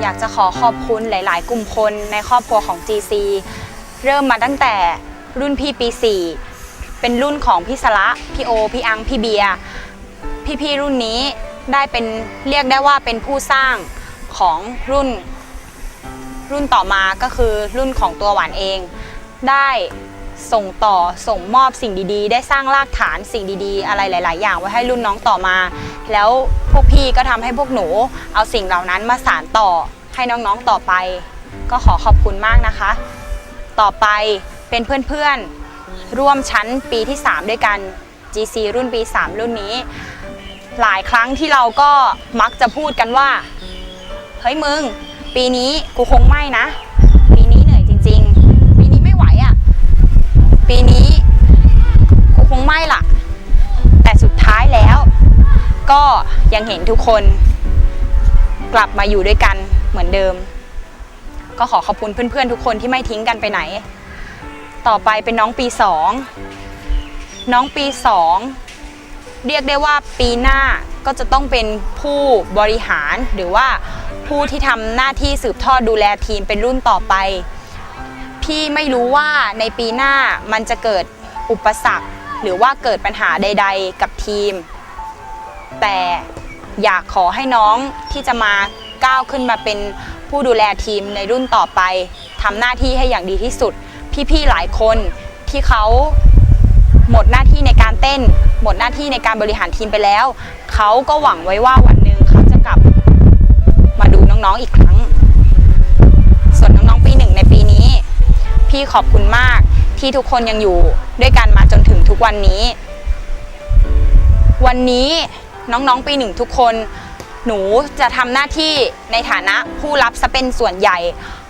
อยากจะขอขอบคุณหลาย ๆ กลุ่มคนในครอบครัวของ GC เริ่มมาตั้งแต่รุ่นพี่ปี 4 เป็นรุ่นของพี่สละพี่โอ พี่อัง พี่เบียร์พี่ ๆ รุ่นนี้ได้เป็นเรียกได้ว่าเป็นผู้สร้างของรุ่น รุ่นต่อมาก็คือรุ่นของตัวหวานเอง ได้ส่งต่อส่งมอบสิ่งดีๆ ได้สร้างรากฐานสิ่งดีๆ อะไรหลาย ๆ อย่างไว้ให้รุ่นน้องต่อมา แล้วพวกพี่ก็ทำให้พวกหนูเอาสิ่งเหล่านั้นมาสานต่อให้น้องๆต่อไป ก็ขอขอบคุณมากนะคะ ต่อไปเป็นเพื่อนๆร่วมชั้นปีที่ 3 ด้วยกัน GC รุ่นปี 3 รุ่นนี้ หลายครั้งที่เราก็มักจะพูดกันว่า เฮ้ยมึง ปีนี้กูคงไม่นะ ปีนี้เหนื่อยจริง ๆ ปีนี้ไม่ไหวอะ่ะ ปีนี้กูคงไม่ละ ก็ยังเห็นทุกคนกลับมาอยู่ด้วยกันเหมือนเดิม ก็ขอขอบคุณเพื่อนๆทุกคนที่ไม่ทิ้งกันไปไหน ต่อไปเป็นน้องปีสองน้องปีสองเรียกได้ว่าปีหน้าก็จะต้องเป็นผู้บริหารหรือว่าผู้ที่ทำหน้าที่สืบทอดดูแลทีมเป็นรุ่นต่อไป พี่ไม่รู้ว่าในปีหน้ามันจะเกิดอุปสรรค หรือว่าเกิดปัญหาใด ๆ กับทีม แต่อยากขอให้น้องที่จะมาก้าวขึ้นมาเป็นผู้ดูแลทีมในรุ่นต่อไปทำหน้าที่ให้อย่างดีที่สุด พี่ๆหลายคนที่เขาหมดหน้าที่ในการเต้น หมดหน้าที่ในการบริหารทีมไปแล้ว เขาก็หวังไว้ว่าวันหนึ่งเขาจะกลับมาดูน้องๆอีกครั้ง ส่วนน้องๆปีหนึ่งในปีนี้ พี่ขอบคุณมากที่ทุกคนยังอยู่ด้วยกันมาจนถึงทุกวันนี้ วันนี้ น้องๆปีหนึ่งทุกคน หนูจะทำหน้าที่ในฐานะผู้รับซะเป็นส่วนใหญ่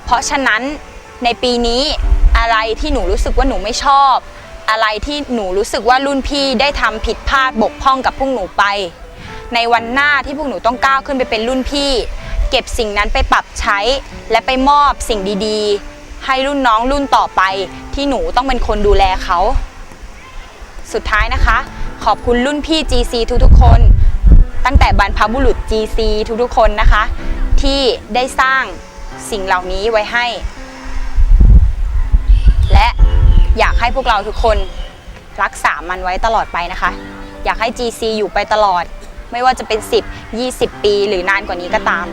เพราะฉะนั้นในปีนี้อะไรที่หนูรู้สึกว่าหนูไม่ชอบ อะไรที่หนูรู้สึกว่ารุ่นพี่ได้ทำผิดพลาดบกพร่องกับพวกหนูไป ในวันหน้าที่พวกหนูต้องก้าวขึ้นไปเป็นรุ่นพี่ เก็บสิ่งนั้นไปปรับใช้ และไปมอบสิ่งดีๆ ให้รุ่นน้องรุ่นต่อไป ที่หนูต้องเป็นคนดูแลเขา สุดท้ายนะคะ ขอบคุณรุ่นพี่ GC ทุกๆคน ตั้งแต่บรรพบุรุษ GC ทุกๆคนนะคะ ที่ได้สร้างสิ่งเหล่านี้ไว้ให้ และอยากให้พวกเราทุกคนรักษามันไว้ตลอดไปนะคะ อยากให้ GC อยู่ไปตลอด ไม่ว่าจะเป็น 10 20 ปีหรือนานกว่านี้ก็ตาม